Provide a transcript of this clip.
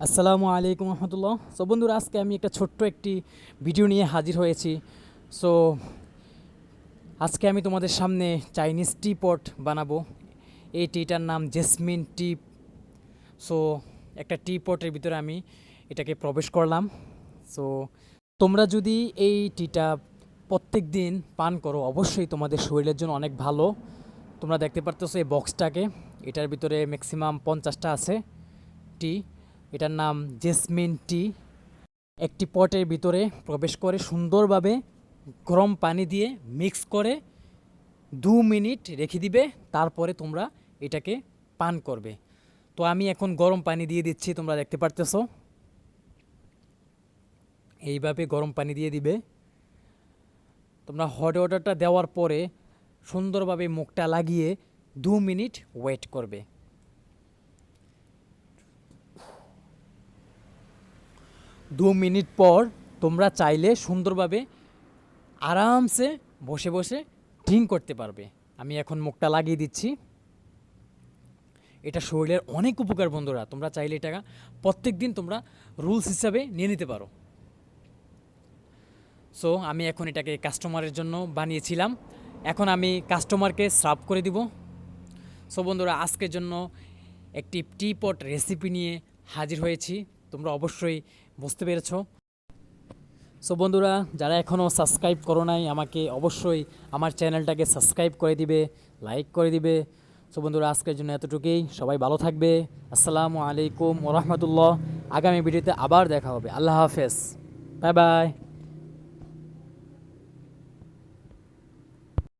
আসসালামু আলাইকুম রহমতুল্লাহ। সো বন্ধুরা, আজকে আমি একটা ছোট্ট একটি ভিডিও নিয়ে হাজির হয়েছি। সো আজকে আমি তোমাদের সামনে চাইনিজ টি পট বানাবো। এই টিটার নাম জেসমিন টি। সো একটা টি পটের ভিতরে আমি এটাকে প্রবেশ করলাম। সো তোমরা যদি এই টিটা প্রত্যেক দিন পান করো, অবশ্যই তোমাদের শরীরের জন্য অনেক ভালো। তোমরা দেখতে পারতেছো এই বক্সটাকে এটার ভিতরে ম্যাক্সিমাম পঞ্চাশটা আছে টি। এটার নাম জেসমিন টি। একটি পটের ভিতরে প্রবেশ করে সুন্দরভাবে গরম পানি দিয়ে মিক্স করে দু মিনিট রেখে দিবে, তারপরে তোমরা এটাকে পান করবে। তো আমি এখন গরম পানি দিয়ে দিচ্ছি, তোমরা দেখতে পারতেছো। এইভাবে গরম পানি দিয়ে দিবে। তোমরা হট ওয়াটারটা দেওয়ার পরে সুন্দরভাবে মুখটা লাগিয়ে দু মিনিট ওয়েট করবে। দু মিনিট পর তোমরা চাইলে সুন্দরভাবে আরামসে বসে বসে ড্রিঙ্ক করতে পারবে। আমি এখন মুখটা লাগিয়ে দিচ্ছি। এটা শরীরের অনেক উপকার বন্ধুরা, তোমরা চাইলে এটা প্রত্যেক দিন তোমরা রুলস হিসাবে নিয়ে নিতে পারো। সো আমি এখন এটাকে কাস্টমারের জন্য বানিয়েছিলাম। এখন আমি কাস্টমারকে সার্ভ করে দিব। সো বন্ধুরা, আজকের জন্য একটি টি পট রেসিপি নিয়ে হাজির হয়েছি। তোমরা অবশ্যই বুঝতে পেরেছ। সো বন্ধুরা, যারা এখনও সাবস্ক্রাইব করো নাই, আমাকে অবশ্যই আমার চ্যানেলটাকে সাবস্ক্রাইব করে দিবে লাইক করে দিবে। সো বন্ধুরা, আজকের জন্য এতটুকুই। সবাই ভালো থাকবে। আসসালামু আলাইকুম ওরহমতুল্লাহ আগামী ভিডিওতে আবার দেখা হবে। আল্লাহ হাফেজ। Bye bye.